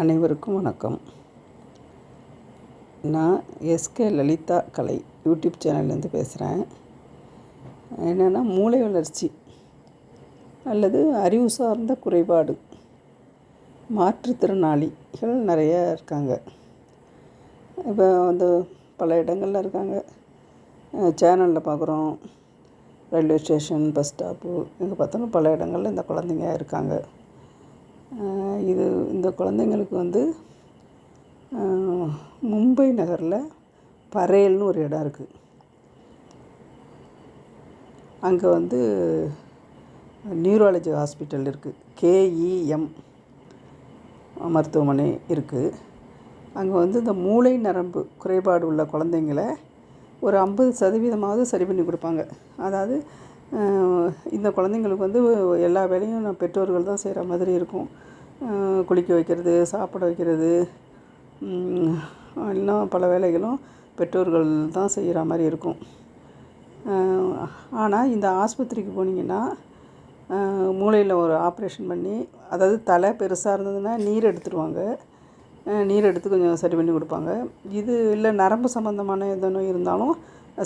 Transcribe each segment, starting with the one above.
அனைவருக்கும் வணக்கம். நான் எஸ்கே லலிதா கலை யூடியூப் சேனல்லேருந்து பேசுகிறேன். என்னென்னா மூளை வளர்ச்சி அல்லது அறிவு சார்ந்த குறைபாடு மாற்றுத்திறனாளிகள் நிறைய இருக்காங்க. இப்போ வந்து பல இடங்களில் இருக்காங்க. சேனலில் பார்க்குறோம். ரயில்வே ஸ்டேஷன் பஸ் ஸ்டாப்பு எங்கே பார்த்தாலும் பல இடங்களில் இந்த குழந்தைங்க இருக்காங்க. இது இந்த குழந்தைங்களுக்கு வந்து மும்பை நகரில் பரேல்னு ஒரு இடம் இருக்குது அங்கே வந்து நியூராலஜி ஹாஸ்பிட்டல் இருக்குது கேஇஎம் மருத்துவமனை இருக்குது அங்கே வந்து இந்த மூளை நரம்பு குறைபாடு உள்ள குழந்தைங்கள ஒரு ஐம்பது சதவீதமாவது சரி பண்ணி கொடுப்பாங்க. அதாவது இந்த குழந்தைங்களுக்கு வந்து எல்லா வேலையும் நான் பெற்றோர்கள் தான் செய்கிற மாதிரி இருக்கும். குளிக்க வைக்கிறது சாப்பிட வைக்கிறது இன்னும் பல வேலைகளும் பெற்றோர்கள் தான் செய்கிற மாதிரி இருக்கும். ஆனால் இந்த ஆஸ்பத்திரிக்கு போனீங்கன்னா மூளையில் ஒரு ஆப்ரேஷன் பண்ணி அதாவது தலை பெருசாக இருந்ததுன்னா நீர் எடுத்துருவாங்க. நீர் எடுத்து கொஞ்சம் சரி பண்ணி கொடுப்பாங்க. இது இல்லை நரம்பு சம்மந்தமான எந்த நோய் இருந்தாலும்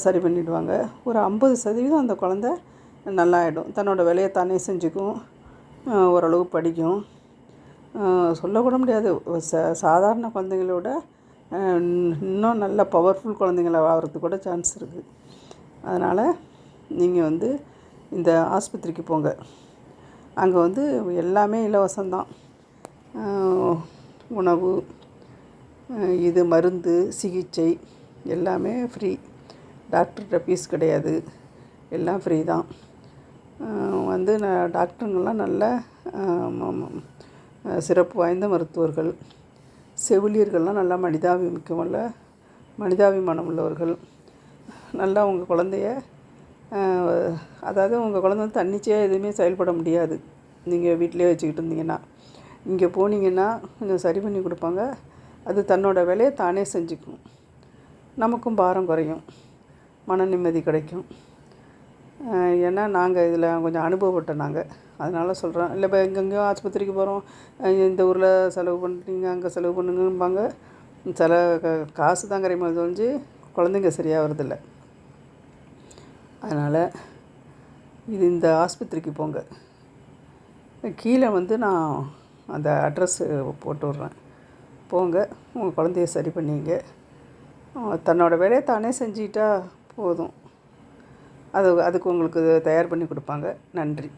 சரி பண்ணிவிடுவாங்க ஒரு ஐம்பது சதவீதம் அந்த குழந்த நல்லாயிடும். தன்னோட வேலையை தானே செஞ்சுக்கும். ஓரளவு படிக்கும். சொல்லக்கூட முடியாது. ச சாதாரண குழந்தைங்களோட இன்னும் நல்ல பவர்ஃபுல் குழந்தைங்கள ஆகிறதுக்கு கூட சான்ஸ் இருக்குது அதனால் நீங்கள் வந்து இந்த ஆஸ்பத்திரிக்கு போங்க. அங்கே வந்து எல்லாமே இலவசம்தான். உணவு இது மருந்து சிகிச்சை எல்லாமே ஃப்ரீ டாக்டர்கிட்ட ஃபீஸ் கிடையாது. எல்லாம் ஃப்ரீ தான். வந்து நான் டாக்டருங்கெல்லாம் நல்ல சிறப்பு வாய்ந்த மருத்துவர்கள். செவிலியர்கள்லாம் நல்லா மனிதாபிமிக்கமுள்ள மனிதாபிமானம் உள்ளவர்கள். நல்லா உங்கள் குழந்தைய அதாவது உங்கள் குழந்தை வந்து தன்னிச்சையாக எதுவுமே செயல்பட முடியாது. நீங்கள் வீட்டிலே வச்சுக்கிட்டு இருந்தீங்கன்னா. இங்கே போனீங்கன்னா கொஞ்சம் சரி பண்ணி கொடுப்பாங்க. அது தன்னோட வேலையை தானே செஞ்சுக்கும். நமக்கும் பாரம் குறையும். மன நிம்மதி கிடைக்கும். ஏன்னா நாங்கள் இதில் கொஞ்சம் அனுபவப்பட்டோம் நாங்கள் அதனால் சொல்கிறோம் இல்லை இப்போ எங்கெங்கேயோ ஆஸ்பத்திரிக்கு போகிறோம் இந்த ஊரில் செலவு பண்ணுறீங்க அங்கே செலவு பண்ணுங்கம்பாங்க. சில க- காசு தான் கரைமா தெரிஞ்சு குழந்தைங்க சரியாக வரதில்லை அதனால் இது இந்த ஆஸ்பத்திரிக்கு போங்க. கீழே வந்து நான் அந்த அட்ரஸ் போட்டு விட்றேன். போங்க. உங்கள் குழந்தைய சரி பண்ணிங்க. தன்னோட வேலையை தானே செஞ்சுக்கிட்டா போதும். அது அதுக்கு உங்களுக்கு தயார் பண்ணி கொடுப்பாங்க. நன்றி.